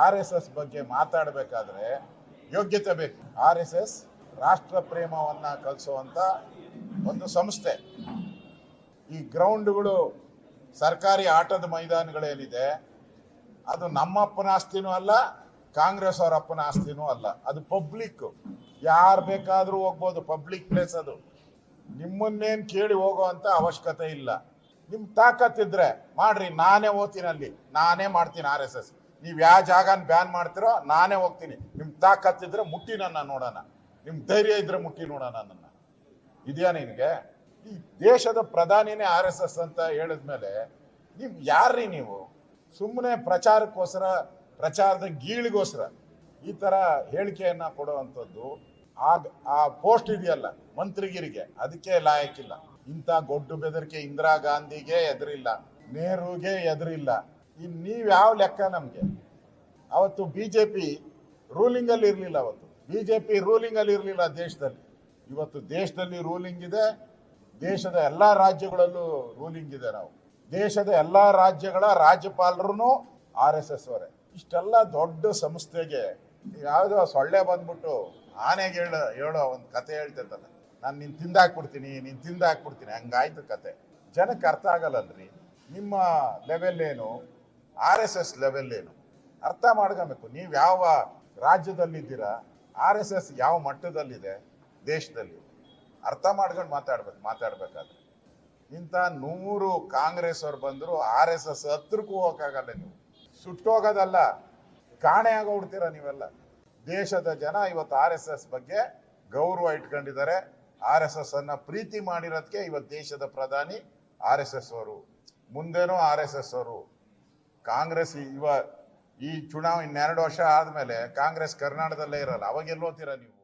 R S S ಬಗ್ಗೆ ಮಾತಾಡಬೇಕಾದ್ರೆ ಯೋಗ್ಯತೆ ಬೇಕು. ಆರ್ ಎಸ್ ಎಸ್ ರಾಷ್ಟ್ರ ಪ್ರೇಮವನ್ನ ಕಲಿಸುವಂತ ಒಂದು ಸಂಸ್ಥೆ. ಈ ಗ್ರೌಂಡ್ಗಳು ಸರ್ಕಾರಿ ಆಟದ ಮೈದಾನಗಳೇನಿದೆ, ಅದು ನಮ್ಮಪ್ಪನ ಆಸ್ತಿನೂ ಅಲ್ಲ, ಕಾಂಗ್ರೆಸ್ ಅವರ ಅಪ್ಪನ ಆಸ್ತಿನೂ ಅಲ್ಲ. ಅದು ಪಬ್ಲಿಕ್. ಯಾರು ಬೇಕಾದರೂ ಹೋಗ್ಬೋದು, ಪಬ್ಲಿಕ್ ಪ್ಲೇಸ್ ಅದು. ನಿಮ್ಮನ್ನೇನ್ ಕೇಳಿ ಹೋಗುವಂತ ಅವಶ್ಯಕತೆ ಇಲ್ಲ. ನಿಮ್ ತಾಕತ್ತಿದ್ರೆ ಮಾಡ್ರಿ, ನಾನೇ ಓದ್ತೀನಿ ಅಲ್ಲಿ. ನಾನೇ ಮಾಡ್ತೀನಿ ಆರ್ ಎಸ್ ಎಸ್. ನೀವ್ ಯಾವ ಜಾಗನ ಬ್ಯಾನ್ ಮಾಡ್ತಿರೋ, ನಾನೇ ಹೋಗ್ತೀನಿ. ನಿಮ್ ತಾಕತ್ತಿದ್ರೆ ಮುಟ್ಟಿ ನನ್ನ ನೋಡೋಣ. ನಿಮ್ ಧೈರ್ಯ ಇದ್ರೆ ಮುಟ್ಟಿ ನೋಡೋಣ ನನ್ನ ಇದೆಯಾ ನಿನಗೆ? ಈ ದೇಶದ ಪ್ರಧಾನಿನೇ ಆರ್ ಎಸ್ ಎಸ್ ಅಂತ ಹೇಳಿದ್ಮೇಲೆ ನೀವು ಯಾರ್ರಿ ನೀವು? ಸುಮ್ಮನೆ ಪ್ರಚಾರಕ್ಕೋಸ್ಕರ, ಪ್ರಚಾರದ ಗೀಳಿಗೋಸ್ಕರ ಈ ತರ ಹೇಳಿಕೆಯನ್ನ ಕೊಡುವಂಥದ್ದು ಆ ಆ ಪೋಸ್ಟ್ ಇದೆಯಲ್ಲ, ಮಂತ್ರಿಗಿರಿಗೆ. ಅದಕ್ಕೆ ಲಾಯಕ್ಕಿಲ್ಲ. ಇಂಥ ಗೊಡ್ಡು ಬೆದರಿಕೆ ಇಂದಿರಾ ಗಾಂಧಿಗೆ ಎದುರಿಲ್ಲ. ನೆಹರುಗೆ ಎದುರಿಲ್ಲ. ಇನ್ ನೀವು ಯಾವ ಲೆಕ್ಕ ನಮಗೆ? ಅವತ್ತು ಬಿಜೆಪಿ ರೂಲಿಂಗ್ ಅಲ್ಲಿ ಇರಲಿಲ್ಲ ಅವತ್ತು. ಬಿಜೆಪಿ ರೂಲಿಂಗ್ ಅಲ್ಲಿ ಇರಲಿಲ್ಲ ದೇಶದಲ್ಲಿ. ಇವತ್ತು ದೇಶದಲ್ಲಿ ರೂಲಿಂಗ್ ಇದೆ. ದೇಶದ ಎಲ್ಲಾ ರಾಜ್ಯಗಳಲ್ಲೂ ರೂಲಿಂಗ್ ಇದೆ ನಾವು. ದೇಶದ ಎಲ್ಲಾ ರಾಜ್ಯಗಳ ರಾಜ್ಯಪಾಲರು ಆರ್ ಎಸ್ ಎಸ್ ಅವರೇ. ಇಷ್ಟೆಲ್ಲ ದೊಡ್ಡ ಸಂಸ್ಥೆಗೆ ಯಾವುದೋ ಸೊಳ್ಳೆ ಬಂದ್ಬಿಟ್ಟು ಆನೆಗೆ ಹೇಳ, ಹೇಳೋ ಒಂದು ಕತೆ ಹೇಳ್ತಿರ್ತಲ್ಲ ನಾನು ನಿನ್ ತಿಂದಾಕ್ಬಿಡ್ತೀನಿ ನಿನ್ನ ತಿಂದಾಕ್ಬಿಡ್ತೀನಿ. ಹಂಗಾಯ್ತು ಕತೆ. ಜನಕ್ಕೆ ಅರ್ಥ ಆಗಲ್ಲಲ್ರಿ. ನಿಮ್ಮ ಲೆವೆಲ್ ಏನು? ಆರ್ ಎಸ್ ಎಸ್ ಲೆವೆಲ್ ಏನು? ಅರ್ಥ ಮಾಡ್ಕೋಬೇಕು. ನೀವು ಯಾವ ರಾಜ್ಯದಲ್ಲಿದ್ದೀರಾ ಆರ್ ಎಸ್ ಎಸ್ ಯಾವ ಮಟ್ಟದಲ್ಲಿದೆ, ದೇಶದಲ್ಲಿ? ಅರ್ಥ ಮಾಡ್ಕೊಂಡು ಮಾತಾಡ್ಬೇಕು, ಮಾತಾಡ್ಬೇಕಾದ್ರೆ. ಇಂಥ ನೂರು ಕಾಂಗ್ರೆಸ್ ಅವ್ರು ಬಂದರು ಆರ್ ಎಸ್ ಎಸ್ ಹತ್ರಕ್ಕೂ ಹೋಗೋಕ್ಕಾಗಲ್ಲ ನೀವು. ಸುಟ್ಟೋಗೋದಲ್ಲ. ಕಾಣೆ ಆಗೋಗ್ಬಿಡ್ತೀರ ನೀವೆಲ್ಲ? ದೇಶದ ಜನ ಇವತ್ತು ಆರ್ ಎಸ್ ಎಸ್ ಬಗ್ಗೆ ಗೌರವ ಇಟ್ಕೊಂಡಿದ್ದಾರೆ. ಆರ್ ಎಸ್ ಎಸ್ ಅನ್ನ ಪ್ರೀತಿ ಮಾಡಿರೋದಕ್ಕೆ ಇವತ್ತು ದೇಶದ ಪ್ರಧಾನಿ ಆರ್ ಎಸ್ ಎಸ್ ಅವರು. ಮುಂದೇನೂ ಆರ್ ಎಸ್ ಎಸ್ ಅವರು. ಕಾಂಗ್ರೆಸ್ ಇವ ಈ ಚುನಾವಣೆ ಇನ್ನೆರಡು ವರ್ಷ ಆದಮೇಲೆ ಕಾಂಗ್ರೆಸ್ ಕರ್ನಾಟಕದಲ್ಲೇ ಇರಲ್ಲ. ಅವಾಗ ಎಲ್ಲಿ ಹೋಗ್ತೀರಾ ನೀವು?